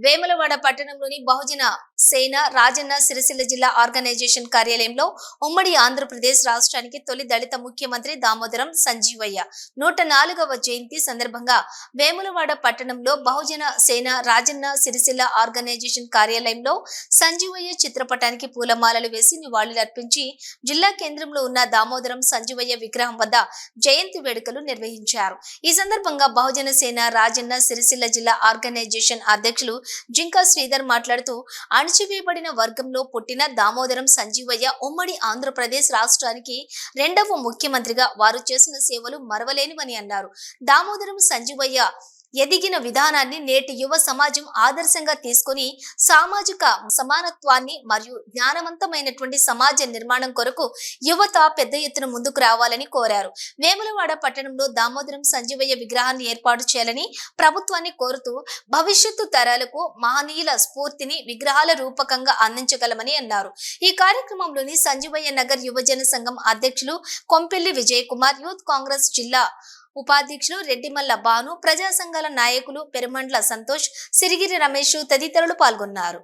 వేములవాడ పట్టణంలోని బహుజన సేన రాజన్న సిరిసిల్ల జిల్లా ఆర్గనైజేషన్ కార్యాలయంలో ఉమ్మడి ఆంధ్రప్రదేశ్ రాష్ట్రానికి తొలి దళిత ముఖ్యమంత్రి దామోదరం సంజీవయ్య. నూట నాలుగవ జయంతి సందర్భంగా వేములవాడ పట్టణంలో బహుజన సేన రాజన్న సిరిసిల్ల ఆర్గనైజేషన్ కార్యాలయంలో సంజీవయ్య చిత్రపటానికి పూలమాలలు వేసి నివాళులర్పించి జిల్లా కేంద్రంలో ఉన్న దామోదరం సంజీవయ్య విగ్రహం వద్ద జయంతి వేడుకలు నిర్వహించారు. ఈ సందర్భంగా బహుజన సేన రాజన్న సిరిసిల్ల జిల్లా ఆర్గనైజేషన్ అధ్యక్షులు జింకా శ్రీధర్ మాట్లాడుతూ అణచివేయబడిన వర్గంలో పుట్టిన దామోదరం సంజీవయ్య ఉమ్మడి ఆంధ్రప్రదేశ్ రాష్ట్రానికి రెండవ ముఖ్యమంత్రిగా వారు చేసిన సేవలు మరవలేనివని అన్నారు. దామోదరం సంజీవయ్య ఎదిగిన విధానాన్ని నేటి యువ సమాజం ఆదర్శంగా తీసుకొని సామాజిక సమానత్వాన్ని మరియు జ్ఞానవంతమైనటువంటి సమాజ నిర్మాణం కొరకు యువత పెద్ద ఎత్తున ముందుకు రావాలని కోరారు. వేములవాడ పట్టణంలో దామోదరం సంజీవయ్య విగ్రహాన్ని ఏర్పాటు చేయాలని ప్రభుత్వాన్ని కోరుతూ భవిష్యత్తు తరాలకు మహనీయుల స్ఫూర్తిని విగ్రహాల రూపకంగా అందించగలమని అన్నారు. ఈ కార్యక్రమంలోని సంజీవయ్య నగర్ యువజన సంఘం అధ్యక్షులు కొంపెల్లి విజయ్ కుమార్ యూత్ కాంగ్రెస్ జిల్లా ఉపాధ్యక్షులు రెడ్డిమల్ల భాను ప్రజా సంఘాల నాయకులు పెరుమండ్ల సంతోష్ సిరిగిరి రమేష్ తదితరులు పాల్గొన్నారు.